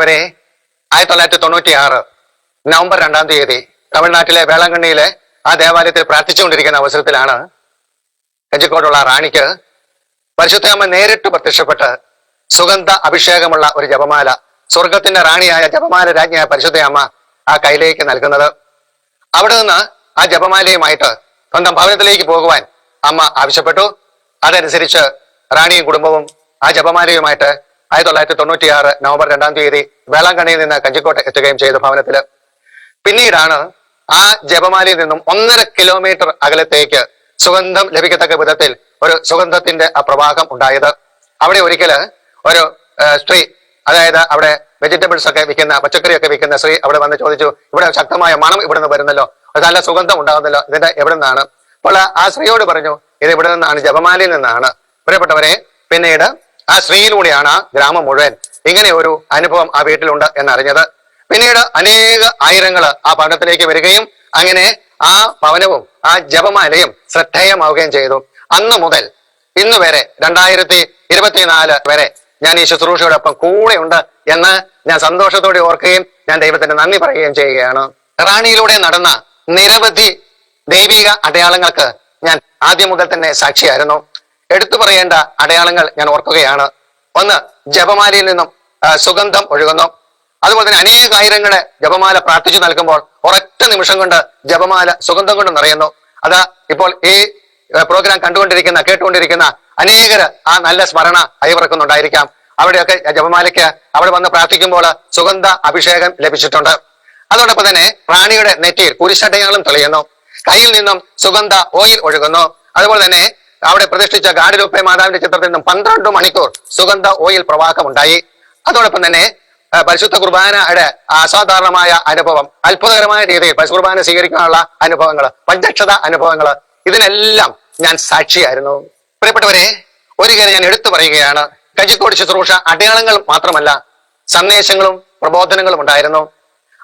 പ്രിയപ്പെട്ടവരെ ആയിരത്തി തൊള്ളായിരത്തി തൊണ്ണൂറ്റി ആറ് നവംബർ രണ്ടാം തീയതി തമിഴ്നാട്ടിലെ വേളാങ്കണ്ണിയിലെ ആ ദേവാലയത്തിൽ പ്രാർത്ഥിച്ചുകൊണ്ടിരിക്കുന്ന അവസരത്തിലാണ് കഞ്ചിക്കോടുള്ള റാണിക്ക് പരിശുദ്ധമ്മ നേരിട്ട് പ്രത്യക്ഷപ്പെട്ട് സുഗന്ധ അഭിഷേകമുള്ള ഒരു ജപമാല സ്വർഗത്തിന്റെ റാണിയായ ജപമാല രാജ്ഞിയായ പരിശുദ്ധയമ്മ ആ കയ്യിലേക്ക് നൽകുന്നത്. അവിടെ നിന്ന് ആ ജപമാലയുമായിട്ട് സ്വന്തം ഭവനത്തിലേക്ക് പോകുവാൻ അമ്മ ആവശ്യപ്പെട്ടു. അതനുസരിച്ച് റാണിയും കുടുംബവും ആ ജപമാലയുമായിട്ട് ആയിരത്തി തൊള്ളായിരത്തി തൊണ്ണൂറ്റി ആറ് നവംബർ രണ്ടാം തീയതി വേളാങ്കണ്ണിയിൽ നിന്ന് കഞ്ചിക്കോട്ട് എത്തുകയും ചെയ്തു ഭവനത്തിൽ പിന്നീടാണ് ആ ജപമാലയിൽ നിന്നും ഒന്നര കിലോമീറ്റർ അകലത്തേക്ക് സുഗന്ധം ലഭിക്കത്തക്ക വിധത്തിൽ ഒരു സുഗന്ധത്തിന്റെ ആ പ്രവാഹം ഉണ്ടായത്. അവിടെ ഒരിക്കൽ ഒരു സ്ത്രീ അതായത് അവിടെ വെജിറ്റബിൾസ് ഒക്കെ വിൽക്കുന്ന പച്ചക്കറി ഒക്കെ വിൽക്കുന്ന സ്ത്രീ അവിടെ വന്ന് ചോദിച്ചു ഇവിടെ ശക്തമായ മണം ഇവിടെ നിന്ന് വരുന്നല്ലോ നല്ല സുഗന്ധം ഉണ്ടാകുന്നല്ലോ ഇതിന്റെ എവിടെ നിന്നാണ്? അപ്പോൾ ആ സ്ത്രീയോട് പറഞ്ഞു ഇത് ഇവിടെ നിന്നാണ് ജപമാലയിൽ നിന്നാണ്. പ്രിയപ്പെട്ടവരെ പിന്നീട് ആ സ്ത്രീയിലൂടെയാണ് ആ ഗ്രാമം മുഴുവൻ ഇങ്ങനെ ഒരു അനുഭവം ആ വീട്ടിലുണ്ട് എന്നറിഞ്ഞത്. പിന്നീട് അനേക ആയിരങ്ങൾ ആ ഭവനത്തിലേക്ക് വരികയും അങ്ങനെ ആ ഭവനവും ആ ജപമാലയും ശ്രദ്ധേയമാവുകയും ചെയ്തു. അന്ന് മുതൽ ഇന്ന് വരെ രണ്ടായിരത്തി ഇരുപത്തിനാല് വരെ ഞാൻ ഈ ശുശ്രൂഷയോടൊപ്പം ഉണ്ട് എന്ന് ഞാൻ സന്തോഷത്തോടെ ഓർക്കുകയും ഞാൻ ദൈവത്തിന് നന്ദി പറയുകയും ചെയ്യുകയാണ്. റാണിയിലൂടെ നടന്ന നിരവധി ദൈവിക അടയാളങ്ങൾക്ക് ഞാൻ ആദ്യം മുതൽ തന്നെ സാക്ഷിയായിരുന്നു. എടുത്തു പറയേണ്ട അടയാളങ്ങൾ ഞാൻ ഓർക്കുകയാണ്. ഒന്ന് ജപമാലയിൽ നിന്നും സുഗന്ധം ഒഴുകുന്നു. അതുപോലെ തന്നെ അനേക ആയിരങ്ങളെ ജപമാല പ്രാർത്ഥിച്ചു നൽകുമ്പോൾ ഒരൊറ്റ നിമിഷം കൊണ്ട് ജപമാല സുഗന്ധം കൊണ്ട് നിറയുന്നു. അതാ ഇപ്പോൾ ഈ പ്രോഗ്രാം കണ്ടുകൊണ്ടിരിക്കുന്ന കേട്ടുകൊണ്ടിരിക്കുന്ന അനേകർ ആ നല്ല സ്മരണ അയവിറക്കുന്നുണ്ടായിരിക്കാം അവിടെയൊക്കെ ജപമാലയ്ക്ക് അവിടെ വന്ന് പ്രാർത്ഥിക്കുമ്പോൾ സുഗന്ധ അഭിഷേകം ലഭിച്ചിട്ടുണ്ട്. അതോടൊപ്പം തന്നെ പ്രാണിയുടെ നെറ്റിയിൽ കുരിശടയാളം തെളിയുന്നു. കയ്യിൽ നിന്നും സുഗന്ധ ഓയിൽ ഒഴുകുന്നു. അതുപോലെ തന്നെ അവിടെ പ്രതിഷ്ഠിച്ച ഗാഡിരൂപ്പെ മാതാവിന്റെ ചിത്രത്തിൽ നിന്നും പന്ത്രണ്ട് മണിക്കൂർ സുഗന്ധ ഓയിൽ പ്രവാഹം ഉണ്ടായി അതോടൊപ്പം തന്നെ പരിശുദ്ധ കുർബാനയുടെ അസാധാരണമായ അനുഭവം അത്ഭുതകരമായ രീതിയിൽ പരിശുദ്ധ കുർബാന സ്വീകരിക്കാനുള്ള അനുഭവങ്ങൾ പഞ്ചക്ഷത അനുഭവങ്ങൾ ഇതിനെല്ലാം ഞാൻ സാക്ഷിയായിരുന്നു. പ്രിയപ്പെട്ടവരെ ഒരു കാര്യം ഞാൻ എടുത്തു പറയുകയാണ്. കഞ്ചിക്കോട് ശുശ്രൂഷ അടയാളങ്ങൾ മാത്രമല്ല സന്ദേശങ്ങളും പ്രബോധനങ്ങളും ഉണ്ടായിരുന്നു.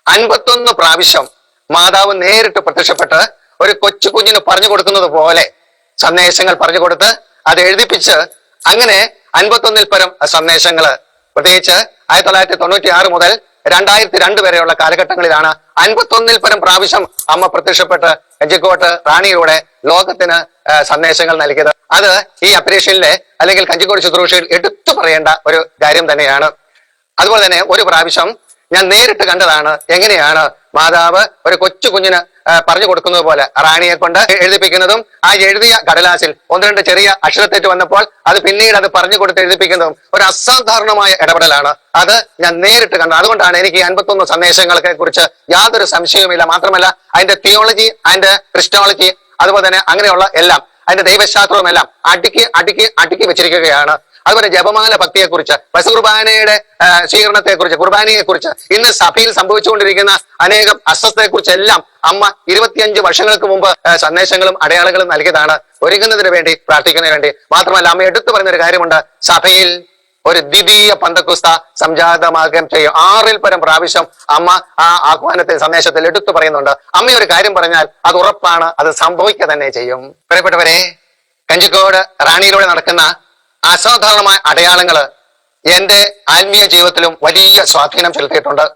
അൻപത്തൊന്ന് പ്രാവശ്യം മാതാവ് നേരിട്ട് പ്രത്യക്ഷപ്പെട്ട് ഒരു കൊച്ചു കുഞ്ഞിന് പറഞ്ഞു കൊടുക്കുന്നത് പോലെ സന്ദേശങ്ങൾ പറഞ്ഞു കൊടുത്ത് അത് എഴുതിപ്പിച്ച് അങ്ങനെ അൻപത്തൊന്നിൽ പരം സന്ദേശങ്ങൾ പ്രത്യേകിച്ച് ആയിരത്തി തൊള്ളായിരത്തി തൊണ്ണൂറ്റി ആറ് മുതൽ രണ്ടായിരത്തി രണ്ട് വരെയുള്ള കാലഘട്ടങ്ങളിലാണ് അൻപത്തൊന്നിൽ പരം പ്രാവശ്യം അമ്മ പ്രത്യക്ഷപ്പെട്ട് കഞ്ചിക്കോട്ട് റാണിയുടെ ലോകത്തിന് സന്ദേശങ്ങൾ നൽകിയത്. അത് ഈ അപ്പരീഷനിലെ അല്ലെങ്കിൽ കഞ്ചിക്കോട് ശുശ്രൂഷയിൽ എടുത്തു പറയേണ്ട ഒരു കാര്യം തന്നെയാണ്. അതുപോലെ തന്നെ ഒരു പ്രാവശ്യം ഞാൻ നേരിട്ട് കണ്ടതാണ് എങ്ങനെയാണ് മാതാവ് ഒരു കൊച്ചു കുഞ്ഞിന് പറഞ്ഞു കൊടുക്കുന്നത് പോലെ റാണിയെ കൊണ്ട് എഴുതിപ്പിക്കുന്നതും ആ എഴുതിയ കടലാസിൽ ഒന്ന് രണ്ട് ചെറിയ അക്ഷരത്തെറ്റ് വന്നപ്പോൾ അത് പിന്നീട് അത് പറഞ്ഞു കൊടുത്ത് എഴുതിപ്പിക്കുന്നതും ഒരു അസാധാരണമായ ഇടപെടലാണ്. അത് ഞാൻ നേരിട്ട് കണ്ടു. അതുകൊണ്ടാണ് എനിക്ക് അൻപത്തൊന്ന് സന്ദേശങ്ങളെ കുറിച്ച് യാതൊരു സംശയവുമില്ല. മാത്രമല്ല അതിന്റെ തിയോളജി അതിന്റെ ക്രിസ്റ്റോളജി അതുപോലെ തന്നെ അങ്ങനെയുള്ള എല്ലാം അതിന്റെ ദൈവശാസ്ത്രവും എല്ലാം അടുക്കി അടുക്കി അടുക്കി വെച്ചിരിക്കുകയാണ്. അതുപോലെ ജപമാല ഭക്തിയെക്കുറിച്ച് കുർബാനയുടെ സ്വീകരണത്തെ കുറിച്ച് കുർബാനയെ കുറിച്ച് ഇന്ന് സഭയിൽ സംഭവിച്ചുകൊണ്ടിരിക്കുന്ന അനേകം കുറിച്ച് എല്ലാം അമ്മ ഇരുപത്തിയഞ്ച് വർഷങ്ങൾക്ക് മുമ്പ് സന്ദേശങ്ങളും അടയാളങ്ങളും നൽകിയതാണ്. ഒരുങ്ങുന്നതിന് വേണ്ടി പ്രാർത്ഥിക്കുന്നതിന് വേണ്ടി. മാത്രമല്ല അമ്മ എടുത്തു പറഞ്ഞ ഒരു കാര്യമുണ്ട്. സഭയിൽ ഒരു ദ്വിതീയ പന്തക്കുസ്ത സംജാതമാകുകയും ചെയ്യും. ആറിൽ പരം പ്രാവശ്യം അമ്മ ആ ആഹ്വാനത്തിൽ സന്ദേശത്തിൽ എടുത്തു പറയുന്നുണ്ട്. അമ്മ ഒരു കാര്യം പറഞ്ഞാൽ അത് ഉറപ്പാണ് അത് സംഭവിക്കുക തന്നെ ചെയ്യും. പ്രിയപ്പെട്ടവരെ കഞ്ചിക്കോട് റാണിയിലൂടെ നടക്കുന്ന അസാധാരണമായ അടയാളങ്ങൾ എന്റെ ആത്മീയ ജീവിതത്തിലും വലിയ സ്വാധീനം ചെലുത്തിയിട്ടുണ്ട്.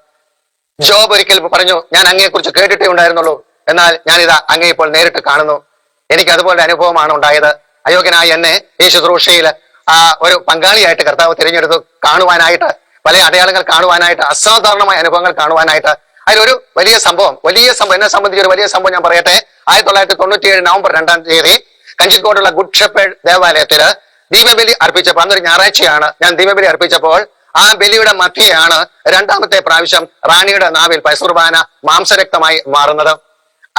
ജോബ് ഒരിക്കൽ പറഞ്ഞു ഞാൻ അങ്ങയെക്കുറിച്ച് കേട്ടിട്ടേ ഉണ്ടായിരുന്നുള്ളൂ. എന്നാൽ ഞാനിത് അങ്ങേ ഇപ്പോൾ നേരിട്ട് കാണുന്നു. എനിക്ക് അതുപോലെ അനുഭവമാണ് ഉണ്ടായത്. അയോഗ്യനായ എന്നെ ഈ ശുശ്രൂഷയിൽ ആ ഒരു പങ്കാളിയായിട്ട് കർത്താവ് തിരഞ്ഞെടുത്തു കാണുവാനായിട്ട് പല അടയാളങ്ങൾ കാണുവാനായിട്ട് അസാധാരണമായ അനുഭവങ്ങൾ കാണുവാനായിട്ട്. അതിലൊരു വലിയ സംഭവം വലിയ സംഭവം എന്നെ സംബന്ധിച്ച് ഒരു വലിയ സംഭവം ഞാൻ പറയട്ടെ. ആയിരത്തി തൊള്ളായിരത്തി തൊണ്ണൂറ്റി ഏഴ് നവംബർ രണ്ടാം തീയതി കഞ്ചിക്കോടുള്ള ഗുഡ് ഷെപ്പേഡ് ദേവാലയത്തിൽ ദീപബലി അർപ്പിച്ചപ്പോൾ അന്നൊരു ഞായറാഴ്ചയാണ്. ഞാൻ ദീപബലി അർപ്പിച്ചപ്പോൾ ആ ബലിയുടെ മധ്യയാണ് രണ്ടാമത്തെ പ്രാവശ്യം റാണിയുടെ നാവിൽ പൈസുർബാന മാംസരക്തമായി മാറുന്നത്.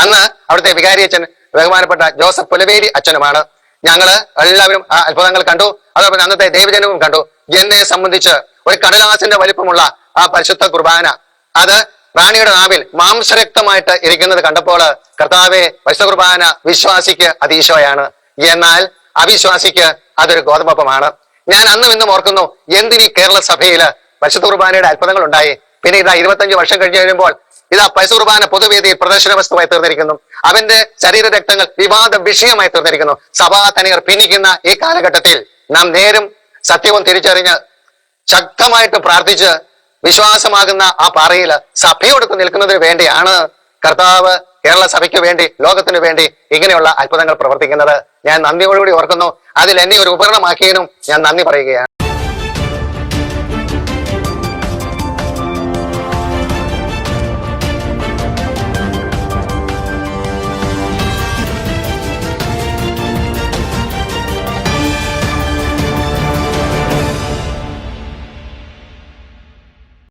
അന്ന് അവിടുത്തെ വികാരി അച്ഛൻ ബഹുമാനപ്പെട്ട ജോസഫ് പുലവേരി അച്ഛനുമാണ്. ഞങ്ങൾ എല്ലാവരും ആ അത്ഭുതങ്ങൾ കണ്ടു. അതോടൊപ്പം അന്നത്തെ ദേവജനവും കണ്ടു. എന്നെ സംബന്ധിച്ച് ഒരു കടലാസിന്റെ വലിപ്പമുള്ള ആ പരിശുദ്ധ കുർബാന. അത് റാണിയുടെ നാവിൽ മാംസരക്തമായിട്ട് ഇരിക്കുന്നത് കണ്ടപ്പോൾ കർത്താവെ പരിശുദ്ധ കുർബാന വിശ്വാസിക്ക് അതീശോയാണ്. എന്നാൽ അവിശ്വാസിക്ക് അതൊരു ഗോതമ്പമാണ് ഞാൻ അന്നും ഇന്നും ഓർക്കുന്നു എന്തിനീ കേരള സഭയിൽ പരിശുദ്ധ കുർബാനയുടെ അത്ഭുതങ്ങൾ ഉണ്ടായി പിന്നെ ഇതാ ഇരുപത്തഞ്ച് വർഷം കഴിഞ്ഞ് കഴിയുമ്പോൾ ഇതാ പരിശുദ്ധ കുർബാന പൊതുവേദിയിൽ പ്രദർശന വസ്തുവായി തീർന്നിരിക്കുന്നു. അവന്റെ ശരീര രക്തങ്ങൾ വിവാദ വിഷയമായി തീർന്നിരിക്കുന്നു. സഭാ തനിയർ പിന്നിക്കുന്ന ഈ കാലഘട്ടത്തിൽ നാം നേരും സത്യവും തിരിച്ചറിഞ്ഞ് ശക്തമായിട്ട് പ്രാർത്ഥിച്ച് വിശ്വാസമാകുന്ന ആ പാറയിൽ സഭയോടൊപ്പം നിൽക്കുന്നതിന് വേണ്ടിയാണ് കർത്താവ് കേരള സഭയ്ക്ക് വേണ്ടി ലോകത്തിന് വേണ്ടി ഇങ്ങനെയുള്ള അത്ഭുതങ്ങൾ പ്രവർത്തിക്കുന്നത്. ഞാൻ നന്ദിയോടുകൂടി ഓർക്കുന്നു അതിൽ എന്നെ ഒരു ഉപകരണമാക്കിയതിനും ഞാൻ നന്ദി പറയുകയാണ്.